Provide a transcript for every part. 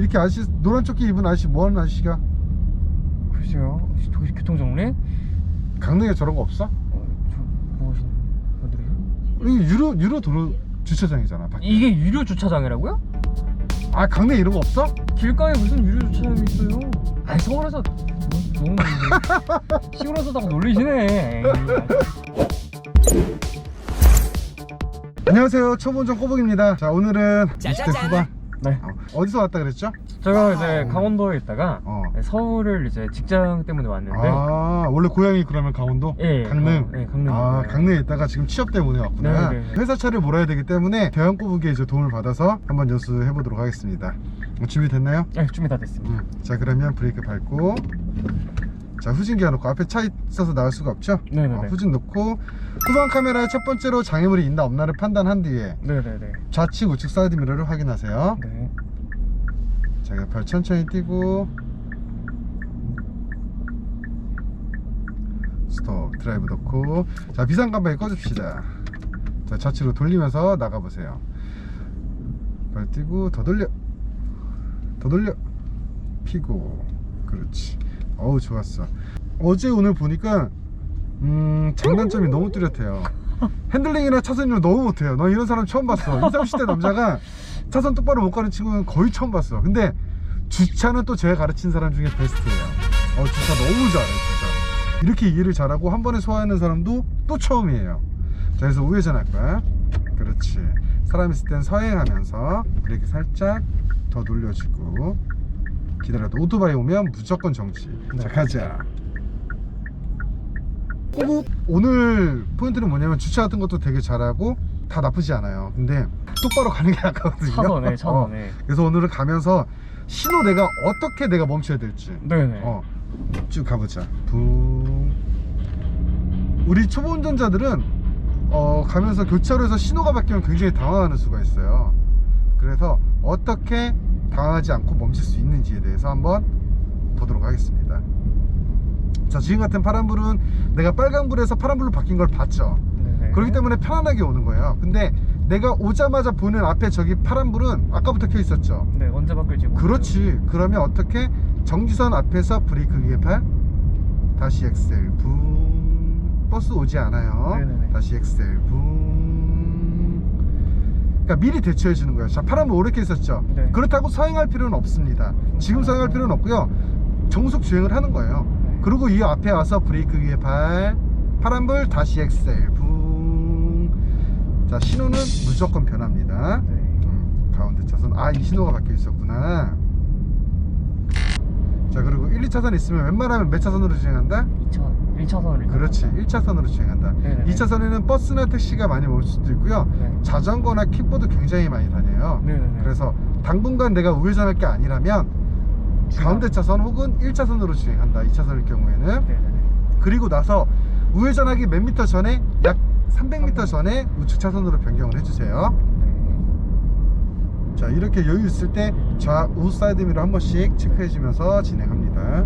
이렇게 아저씨 노란 조끼 입은 아저씨 뭐하는 아저씨가 글쎄요 도시 교통정리? 강릉에 저런 거 없어? 어, 무엇인 분들이요? 여기 유료 유료 도로 주차장이잖아 밖에. 이게 유료 주차장이라고요? 아 강릉에 이런 거 없어? 길가에 무슨 유료 주차장이 있어요? 아니 서울에서 뭐, 너무 놀리네 시골에서 다고 놀리시네 안녕하세요 초보운전 꼬북입니다 자 오늘은 20대 후반 네 어, 디서 왔다 그랬죠? 제가 이제 강원도에 있다가 어. 서울을 이제 직장 때문에 왔는데 아 원래 고향이 그러면 강원도? 예, 강릉? 어, 네, 강릉. 아 네. 강릉에 있다가 지금 취업 때문에 왔구나 네, 네. 회사 차를 몰아야 되기 때문에 대형 꼬북에 이제 도움을 받아서 한번 연수해 보도록 하겠습니다 어, 준비됐나요? 네, 준비 다 됐습니다 음, 자 그러면 브레이크 밟고 자 후진 기어 놓고 앞에 차 있어서 나갈 수가 없죠? 네네네. 어, 후진 놓고 후방 카메라에 첫 번째로 장애물이 있나 없나를 판단한 뒤에 네네네. 좌측 우측 사이드 미러를 확인하세요. 네. 자발 천천히 띄고. 스톱 드라이브 넣고. 자 비상 깜빡이 꺼줍시다. 자 좌측으로 돌리면서 나가보세요. 발 띄고 더 돌려 더 돌려. 피고. 그렇지 어우 좋았어. 어제 오늘 보니까 음 장단점이 너무 뚜렷해요. 핸들링이나 차선을 너무 못해요. 너 이런 사람 처음 봤어. 20, 30대 남자가 차선 똑바로 못 가는 친구는 거의 처음 봤어. 근데 주차는 또 제가 가르친 사람 중에 베스트예요. 어 주차 너무 잘해 진짜. 이렇게 이해를 잘하고 한 번에 소화하는 사람도 또 처음이에요. 자 그래서 우회전 할 거야. 그렇지. 사람 있을 땐 서행하면서 브레이크 살짝 더 돌려주고 기다려도 오토바이 오면 무조건 정지 자 네. 가자 꼬북 오늘 포인트는 뭐냐면 주차 같은 것도 되게 잘하고 다 나쁘지 않아요 근데 똑바로 가는 게 아까거든요 차선에 어, 차선에 그래서 오늘은 가면서 신호 내가 어떻게 내가 멈춰야 될지 네네 어, 쭉 가보자. 붕. 우리 초보 운전자들은 어, 가면서 교차로에서 신호가 바뀌면 굉장히 당황하는 수가 있어요. 그래서 어떻게 당황하지 않고 멈출 수 있는지에 대해서 한번 보도록 하겠습니다. 자, 지금 같은 파란불은 내가 빨간불에서 파란불로 바뀐 걸 봤죠. 네네. 그렇기 때문에 편안하게 오는 거예요. 근데 내가 오자마자 보는 앞에 저기 파란불은 아까부터 켜 있었죠. 네 언제 바뀔지 모르죠. 그렇지. 그러면 어떻게 정지선 앞에서 브레이크 위에 팔 다시 엑셀 붕 버스 오지 않아요. 네네네. 다시 엑셀 붕. 그러니까 미리 대처해 주는 거예요. 자 파란불 오렇게 있었죠. 네. 그렇다고 서행할 필요는 없습니다. 지금 서행할 필요는 없고요. 정속 주행을 하는 거예요. 네. 그리고 이 앞에 와서 브레이크 위에 발 파란불 다시 엑셀 붕. 자 신호는 무조건 변합니다. 네. 음, 가운데 차선 아 이 신호가 바뀌어 있었구나 자 그리고 1, 2차선 있으면 웬만하면 몇 차선으로 주행한다? 2차 1차선을 그렇지 1차선으로 주행한다 네네. 2차선에는 버스나 택시가 많이 올 수도 있고요 네. 자전거나 킥보드 굉장히 많이 다녀요 네네네. 그래서 당분간 내가 우회전할 게 아니라면 가운데 차선 혹은 1차선으로 주행한다 2차선일 경우에는 네네네. 그리고 나서 우회전하기 몇 미터 전에 약 300m 전에 우측 차선으로 변경을 해주세요 네. 자 이렇게 여유 있을 때 좌우 사이드 미러 한 번씩 체크해 주면서 진행합니다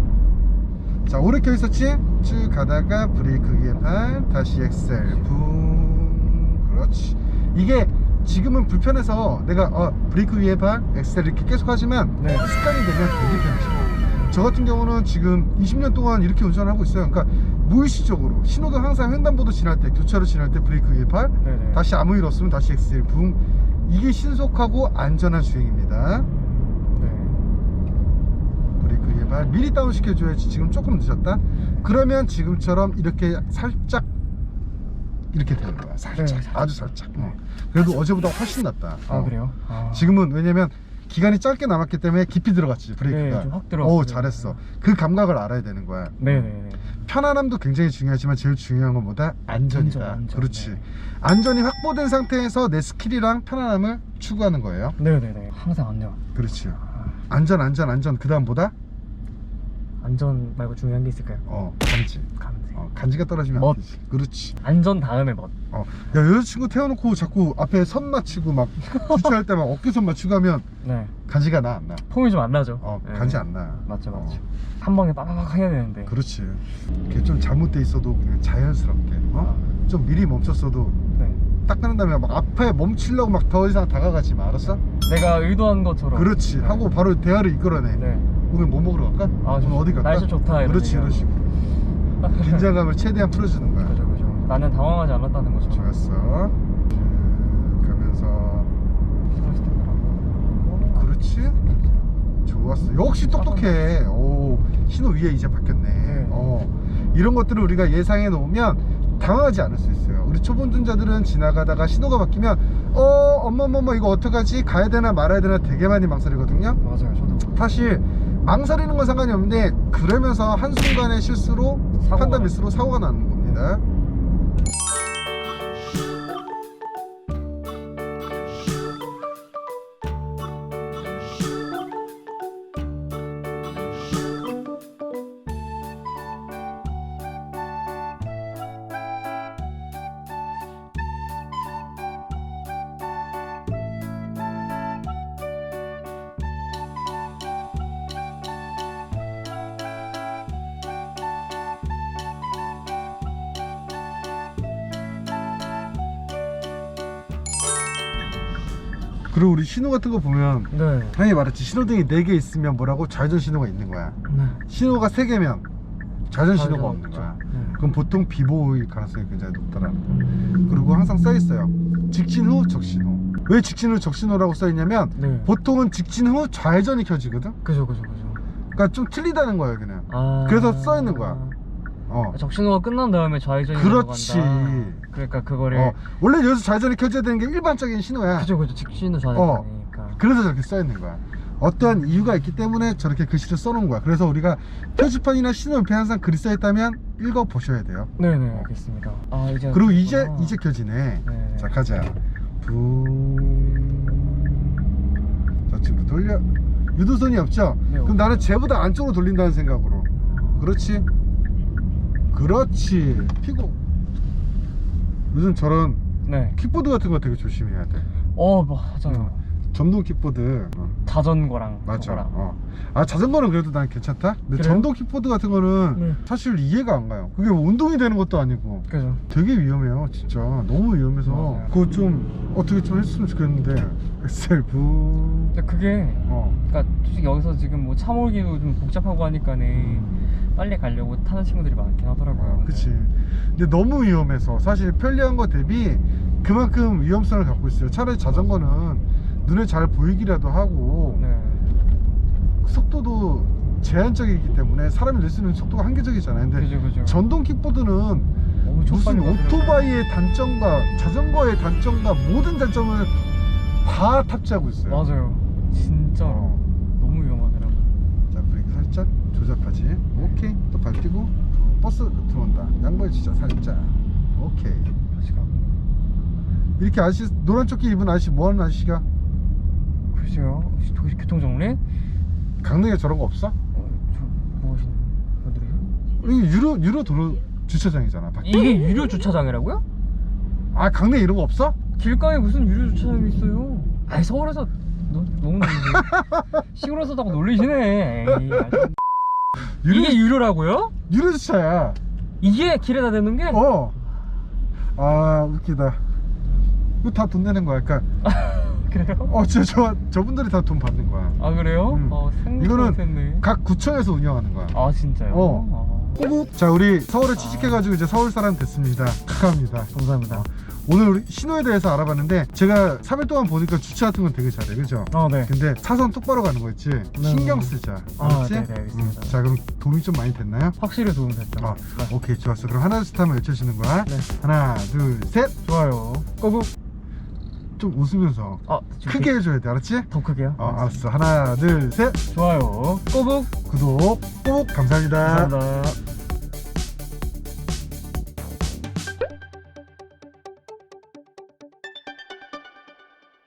자 오래 켜 있었지? 쭉 가다가 브레이크 발 다시 엑셀 붕 그렇지 이게 지금은 불편해서 내가 어, 브레이크 위에 발 엑셀 이렇게 계속 하지만 네. 습관이 되면 되게 편해져요 저 같은 경우는 지금 20년 동안 이렇게 운전을 하고 있어요 그러니까 무의식적으로 신호등 항상 횡단보도 지날 때 교차로 지날 때 브레이크 위에 발 네 네. 다시 아무 일 없으면 다시 엑셀 붕 이게 신속하고 안전한 주행입니다 네. 브레이크 예발 미리 다운 시켜줘야지 지금 조금 늦었다 그러면 지금처럼 이렇게 살짝 이렇게 되는 거야 살짝 네. 아주 살짝 어. 그래도 어제보다 훨씬 낫다 아 어. 그래요? 아. 지금은 왜냐면 기간이 짧게 남았기 때문에 깊이 들어갔지 브레이크가 네, 좀확 들어갔어요. 오 잘했어 그 감각을 알아야 되는 거야 네네네. 편안함도 굉장히 중요하지만 제일 중요한 건 뭐다? 안전이다. 안전, 안전, 그렇지. 네. 안전이 확보된 상태에서 내 스킬이랑 편안함을 추구하는 거예요. 네네네. 항상 안전. 그렇지. 아, 안전, 안전, 안전. 그 다음보다 안전 말고 중요한 게 있을까요? 어. 감지. 어, 간지가 떨어지면 멋. 안 되지. 그렇지. 안전 다음에 멋. 어, 야 여자친구 태워놓고 자꾸 앞에 선 맞추고 막 주차할 때 막 어깨선 맞추고 하면 네. 간지가 나 안 나? 폼이 좀 안 나죠. 어, 네. 간지 안 나. 맞죠, 어, 맞죠. 한 방에 빠바박 해야 되는데. 그렇지. 이게 좀 잘못돼 있어도 그냥 자연스럽게. 어? 좀 미리 멈췄어도 네. 딱 끊은 다음에 막 앞에 멈추려고 막 더 이상 다가가지 마 알았어? 내가 의도한 것처럼 그렇지 네. 하고 바로 대화를 이끌어내 네 오늘 뭐 먹으러 갈까? 아, 오늘 좋- 어디 갈까? 날씨 좋다, 이런 그렇지 얘기하고. 식으로 긴장감을 최대한 풀어주는 거야. 그죠 그죠. 나는 당황하지 않았다는 거죠. 좋았어. 쭉 가면서 그렇지? 좋았어. 역시 똑똑해. 오 신호 위에 이제 바뀌었네. 네. 어. 이런 것들을 우리가 예상해 놓으면 당황하지 않을 수 있어요. 우리 초보 운전자들은 지나가다가 신호가 바뀌면 어 어머머머 이거 어떡하지? 가야 되나 말아야 되나 되게 많이 망설이거든요. 맞아요 저도 사실 망설이는 건 상관이 없는데 그러면서 한순간의 실수로 사고가 판단. 미스로 사고가 나는 겁니다 그리고 우리 신호 같은 거 보면 네. 당연히 말했지 신호등이 4개 있으면 뭐라고 좌회전 신호가 있는 거야 네. 신호가 3개면 좌회전 신호가 없는. 거야 네. 그럼 보통 비보일 가능성이 굉장히 높다라는 거 음. 그리고 항상 써 있어요 직진 후 적신호 왜 직진 후 적신호라고 써 있냐면 네. 보통은 직진 후 좌회전이 켜지거든 그죠 그죠 그죠 그러니까 좀 틀리다는 거예요 그냥 아... 그래서 써 있는 거야. 어. 적신호가 끝난 다음에 좌회전이 그렇지. 들어간다. 그러니까 그거를 어. 원래 여기서 좌회전이 켜져야 되는 게 일반적인 신호야. 그죠 그죠. 직진은 좌회전이니까. 그래서 저렇게 써 있는 거야. 어떠한 이유가 있기 때문에 저렇게 글씨를 써놓은 거야. 그래서 우리가 표지판이나 신호 옆에 항상 글이 써있다면 읽어 보셔야 돼요. 네네 알겠습니다. 아 이제 그리고 이제 그렇구나. 이제 켜지네. 네. 자 가자. 붕자 지금 돌려. 유도선이 없죠? 네, 그럼 나는 쟤보다 안쪽으로 돌린다는 생각으로. 그렇지 그렇지. 피고 요즘 저런 네. 킥보드 같은 거 되게 조심해야 돼. 어 맞아요. 전동 킥보드. 어, 자전거랑 그거랑. 어. 아 자전거는 그래도 난 괜찮다? 근데 그래요? 전동 킥보드 같은 거는 네. 사실 이해가 안 가요. 그게 뭐 운동이 되는 것도 아니고. 그죠. 되게 위험해요 진짜. 너무 위험해서. 맞아요. 그거 좀 어떻게 좀 했으면 좋겠는데. 엑셀 부. 근데 그게 어. 그러니까 솔직히 여기서 지금 뭐 차 몰기도 좀 복잡하고 하니까는 빨리 가려고 타는 친구들이 많긴 하더라고요. 어, 그치. 근데 너무 위험해서 사실 편리한 거 대비 그만큼 위험성을 갖고 있어요. 차라리 자전거는 눈에 잘 보이기라도 하고 네. 속도도 제한적이기 때문에 사람이 낼 수 있는 속도가 한계적이잖아요. 근데 그죠 그죠. 전동 킥보드는 무슨 가더라고요. 오토바이의 단점과 자전거의 단점과 모든 단점을 다 탑재하고 있어요. 맞아요. 진짜 어. 너무 위험하더라고요 살짝 조잡하지 오케이 또 밟뛰고 어, 버스 들어온다 양보해 주자 살짝 오케이 다시 가고 이렇게 아저씨 노란 조끼 입은 아저씨 뭐하는 아저씨가 글쎄요 혹시 도시 교통정리? 강릉에 저런 거 없어? 어, 저 무엇인 분들이요? 이게 유료 유료 도로 주차장이잖아 밖에. 이게 유료 주차장이라고요? 아 강릉에 이런 거 없어? 길가에 무슨 유료 주차장이 있어요? 아니 서울에서 너, 너무 놀리지 시골에 서 다고 놀리시네 에이, 아주. 이게 유료라고요? 유료 주차야 이게 길에다 대는 게? 어. 아 웃기다 이거 다 돈 내는 거야 그러니까 그래요? 어 진짜 저 저분들이 다 돈 받는 거야 아 그래요? 음. 어, 이거는 못했네 각 구청에서 운영하는 거야 아 진짜요? 어. 자 우리 서울에 취직해가지고 이제 서울 사람 됐습니다 축하합니다 아, 감사합니다 오늘 우리 신호에 대해서 알아봤는데 제가 3일 동안 보니까 주차 같은 건 되게 잘해 그죠? 어, 네. 근데 차선 똑바로 가는 거 있지 신경 쓰자 아, 알았지? 네, 네, 알겠습니다. 자 그럼 도움이 좀 많이 됐나요? 확실히 도움 됐죠. 어, 네. 오케이 좋았어 그럼 하나 둘셋 하면 외쳐주는 거야 네. 하나 둘셋 좋아요. 꼬북. 좀 웃으면서 아, 크게 해줘야 돼 알았지? 더 크게요? 어 알았어 하나 둘셋 좋아요. 꼬북. 구독 꼭 감사합니다 감사합니다.